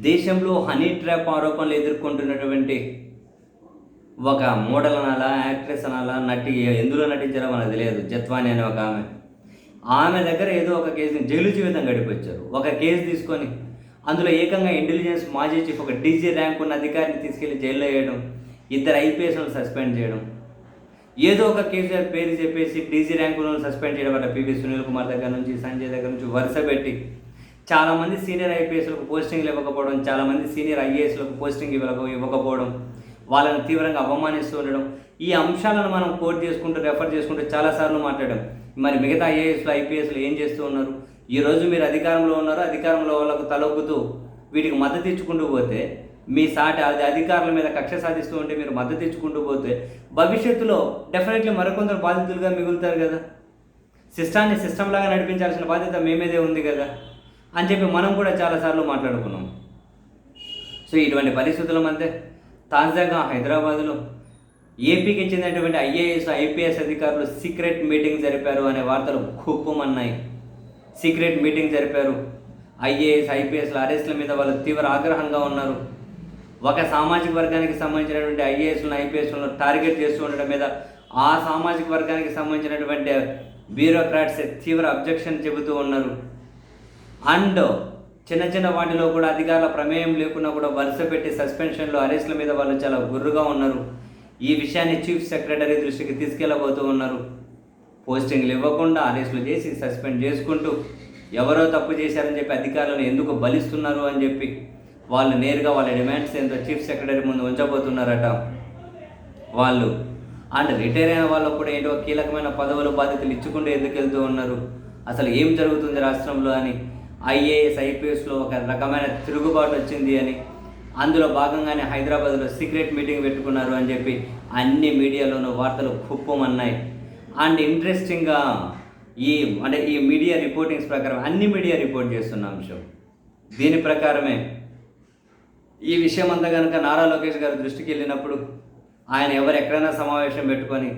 దేశంలో honey trap ఆరోపణలు ఎదుర్కొంటున్నటువంటి ఒక మోడల్ అనాలా యాక్ట్రెస్ అనాలా నటి ఎందులో నటించారో మనకు తెలియదు. జత్వాని అనే ఒక ఆమె. ఆమె దగ్గర ఏదో ఒక కేసుని జైలు జీవితం గడిపొచ్చారు. ఒక కేసు తీసుకొని అందులో ఏకంగా ఇంటెలిజెన్స్ మాజీ చీఫ్ ఒక డీజీ ర్యాంక్ ఉన్న అధికారిని తీసుకెళ్ళి జైల్లో వేయడం ఇద్దరు ఐపీఎస్లను సస్పెండ్ చేయడం. ఏదో ఒక కేసు పేరు చెప్పేసి డీజీ ర్యాంకులను సస్పెండ్ చేయడం అట. పివి సునీల్ కుమార్ దగ్గర నుంచి సంజయ్ దగ్గర నుంచి వరుస పెట్టి చాలామంది సీనియర్ ఐపీఎస్లకు పోస్టింగ్లు ఇవ్వకపోవడం చాలామంది సీనియర్ ఐఏఎస్లకు పోస్టింగ్ ఇవ్వక ఇవ్వకపోవడం వాళ్ళని తీవ్రంగా అవమానిస్తూ ఉండడం ఈ అంశాలను మనం కోట్ చేసుకుంటూ రెఫర్ చేసుకుంటూ చాలాసార్లు మాట్లాడాం. మరి మిగతా ఐఏఎస్లు ఐపీఎస్లు ఏం చేస్తూ ఉన్నారు? ఈరోజు మీరు అధికారంలో ఉన్నారు అధికారంలో వాళ్ళకు తలొగ్గుతూ వీటికి మద్దతు ఇచ్చుకుంటూ పోతే మీ సాటి అది అధికారుల మీద కక్ష సాధిస్తూ ఉంటే మీరు మద్దతు ఇచ్చుకుంటూ పోతే భవిష్యత్తులో డెఫినెట్లీ మరికొందరు బాధితులుగా మిగులుతారు కదా. సిస్టాన్ని సిస్టమ్ లాగా నడిపించాల్సిన బాధ్యత మేమేదే ఉంది కదా. అని చెప్పి మనం కూడా చాలాసార్లు మాట్లాడుకున్నాం. సో ఇటువంటి పరిస్థితుల మధ్య తాజాగా హైదరాబాద్లో ఏపీకి చెందినటువంటి ఐఏఎస్ ఐపీఎస్ అధికారులు సీక్రెట్ మీటింగ్ జరిపారు అనే వార్తలు కుప్పమన్నాయి సీక్రెట్ మీటింగ్ జరిపారు. ఐఏఎస్ ఐపీఎస్ల అరెస్టుల మీద వాళ్ళు తీవ్ర ఆగ్రహంగా ఉన్నారు. ఒక సామాజిక వర్గానికి సంబంధించినటువంటి ఐఏఎస్లను ఐపీఎస్లను టార్గెట్ చేస్తూ ఉండడం మీద ఆ సామాజిక వర్గానికి సంబంధించినటువంటి బ్యూరోక్రాట్స్ తీవ్ర అబ్జెక్షన్ చెబుతూ ఉన్నారు. అండ్ చిన్న చిన్న వాటిలో కూడా అధికారుల ప్రమేయం లేకుండా కూడా వరుస పెట్టి సస్పెన్షన్లు అరెస్టుల మీద వాళ్ళు చాలా గుర్రుగా ఉన్నారు. ఈ విషయాన్ని చీఫ్ సెక్రటరీ దృష్టికి తీసుకెళ్ళబోతూ ఉన్నారు. పోస్టింగ్లు ఇవ్వకుండా అరెస్టులు చేసి సస్పెండ్ చేసుకుంటూ ఎవరో తప్పు చేశారని చెప్పి అధికారులను ఎందుకు బలిస్తున్నారు అని చెప్పి వాళ్ళు నేరుగా వాళ్ళ డిమాండ్స్ ఏంటో చీఫ్ సెక్రటరీ ముందు ఉంచబోతున్నారట. వాళ్ళు అండ్ రిటైర్ అయిన వాళ్ళకు కూడా ఏంటో కీలకమైన పదవులు బాధ్యతలు ఇచ్చుకుంటూ ఎందుకు వెళ్తూ ఉన్నారు? అసలు ఏం జరుగుతుంది రాష్ట్రంలో అని ఐఏఎస్ ఐపీఎస్లో ఒక రకమైన తిరుగుబాటు వచ్చింది అని. అందులో భాగంగానే హైదరాబాద్లో సీక్రెట్ మీటింగ్ పెట్టుకున్నారు అని చెప్పి అన్ని మీడియాలోనూ వార్తలు కుప్పమన్నాయి. అండ్ ఇంట్రెస్టింగ్గా ఈ అంటే ఈ మీడియా రిపోర్టింగ్స్ ప్రకారం అన్ని మీడియా రిపోర్ట్ చేస్తున్న అంశం. దీని ప్రకారమే ఈ విషయం అంతా కనుక నారా లోకేష్ గారి దృష్టికి వెళ్ళినప్పుడు ఆయన ఎవరు ఎక్కడైనా సమావేశం పెట్టుకొని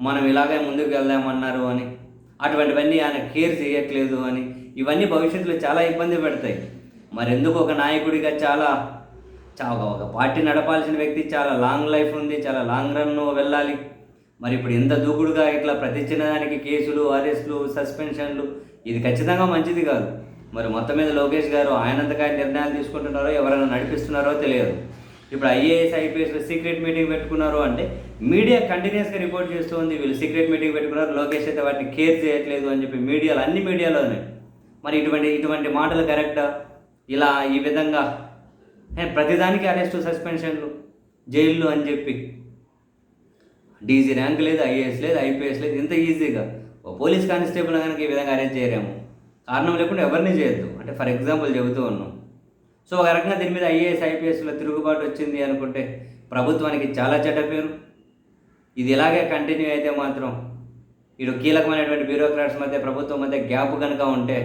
మనం ఇలాగే ముందుకు వెళ్దామన్నారు అని అటువంటివన్నీ ఆయన కేర్ చేయట్లేదు అని ఇవన్నీ భవిష్యత్తులో చాలా ఇబ్బంది పెడతాయి. మరెందుకు ఒక నాయకుడిగా చాలా చాలా ఒక పార్టీ నడపాల్సిన వ్యక్తి చాలా లాంగ్ లైఫ్ ఉంది చాలా లాంగ్ రన్ వెళ్ళాలి. మరి ఇప్పుడు ఇంత దూకుడుగా ఇట్లా ప్రతి చిన్నదానికి కేసులు అరెస్టులు సస్పెన్షన్లు ఇది ఖచ్చితంగా మంచిది కాదు. మరి మొత్తం మీద లోకేష్ గారు ఆయనంతగా నిర్ణయాలు తీసుకుంటున్నారో ఎవరైనా నడిపిస్తున్నారో తెలియదు. ఇప్పుడు ఐఏఎస్ ఐపీఎస్ సీక్రెట్ మీటింగ్ పెట్టుకున్నారు అంటే మీడియా కంటిన్యూస్గా రిపోర్ట్ చేస్తుంది వీళ్ళు సీక్రెట్ మీటింగ్ పెట్టుకున్నారు. లోకేష్ అయితే వాటిని కేర్ చేయట్లేదు అని చెప్పి మీడియాలో అన్ని మీడియాలోనే మరి ఇటువంటి ఇటువంటి మాటలు కరెక్టా ఇలా ఈ విధంగా? ప్రతిదానికి అరెస్టు సస్పెన్షన్లు జైళ్ళు అని చెప్పి. డీజీ ర్యాంక్ లేదు ఐఏఎస్ లేదు ఐపీఎస్ లేదు. ఇంత ఈజీగా ఓ పోలీస్ కానిస్టేబుల్ కనుక ఈ విధంగా అరెస్ట్ చేయలేము కారణం లేకుండా ఎవరిని చేయొద్దు. అంటే ఫర్ ఎగ్జాంపుల్ చెబుతూ ఉన్నాం. సో ఒక రకంగా దీని మీద ఐఏఎస్ ఐపీఎస్లో తిరుగుబాటు వచ్చింది అనుకుంటే ప్రభుత్వానికి చాలా చెడ్డ పేరు. ఇది ఇలాగే కంటిన్యూ అయితే మాత్రం ఇటు కీలకమైనటువంటి బ్యూరోక్రాట్స్ మధ్య ప్రభుత్వం మధ్య గ్యాప్ కనుక ఉంటే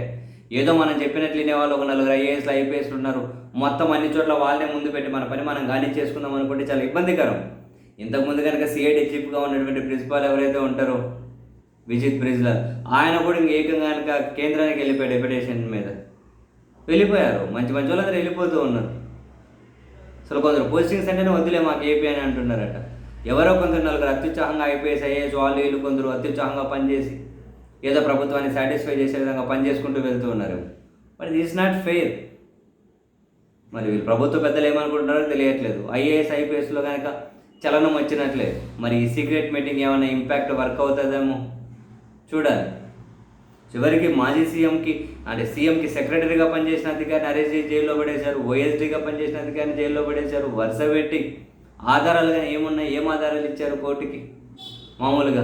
ఏదో మనం చెప్పినట్లు వాళ్ళు ఒక నలుగురు ఐఏఎస్లు ఐపీఎస్లు ఉన్నారు. మొత్తం అన్ని చోట్ల వాళ్ళనే ముందు పెట్టి మన పని మనం గాలి చేసుకుందాం అనుకుంటే చాలా ఇబ్బందికరం. ఇంతకుముందు కనుక సిఐడి చీఫ్గా ఉన్నటువంటి ప్రిన్సిపాల్ ఎవరైతే ఉంటారో విజిత్ బ్రిజ్లాల్ ఆయన కూడా ఇంకేకంగా కనుక కేంద్రానికి వెళ్ళిపోయాడు డెప్యుటేషన్ మీద. వెళ్ళిపోయారు. మంచి మంచి వాళ్ళందరూ వెళ్ళిపోతూ ఉన్నారు. అసలు కొందరు పోస్టింగ్స్ అంటేనే వద్దులే మాకు ఏపీ అని అంటున్నారట. ఎవరో కొందరు నలుగురు అత్యుత్సాహంగా ఐపీఎస్ ఐఏఎస్ వాళ్ళు వీళ్ళు కొందరు అత్యుత్సాహంగా పనిచేసి ఏదో ప్రభుత్వాన్ని సాటిస్ఫై చేసే విధంగా పనిచేసుకుంటూ వెళ్తూ ఉన్నారు. బట్ దిస్ నాట్ ఫెయిర్ మరి వీళ్ళు ప్రభుత్వ పెద్దలు ఏమనుకుంటున్నారో తెలియట్లేదు. ఐఏఎస్ ఐపీఎస్లో కనుక చలనం వచ్చినట్లే. మరి ఈ సీక్రెట్ మీటింగ్ ఏమైనా ఇంపాక్ట్ వర్క్ అవుతుందేమో చూడాలి. చివరికి మాజీ సీఎంకి అంటే సీఎంకి సెక్రటరీగా పనిచేసిన అధికారిని అరెస్ట్ చేసి జైల్లో పడేశారు ఓఎస్డీగా పనిచేసిన అధికారిని జైల్లో పడేశారు వరుస పెట్టి ఆధారాలుగా ఏమున్నాయి ఏం ఆధారాలు ఇచ్చారు కోర్టుకి? మామూలుగా.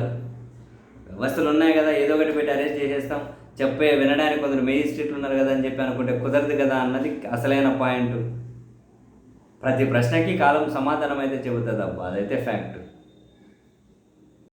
వ్యవస్థలు ఉన్నాయి కదా ఏదో ఒకటి పెట్టి అరెస్ట్ చేసేస్తాం చెప్పే వినడానికి కొందరు మేజిస్ట్రేట్లు ఉన్నారు కదా అని చెప్పి అనుకుంటే కుదరదు కదా అన్నది అసలైన పాయింట్. ప్రతి ప్రశ్నకి కాలం సమాధానం అయితే చెబుతుంది అబ్బా అదైతే ఫ్యాక్ట్.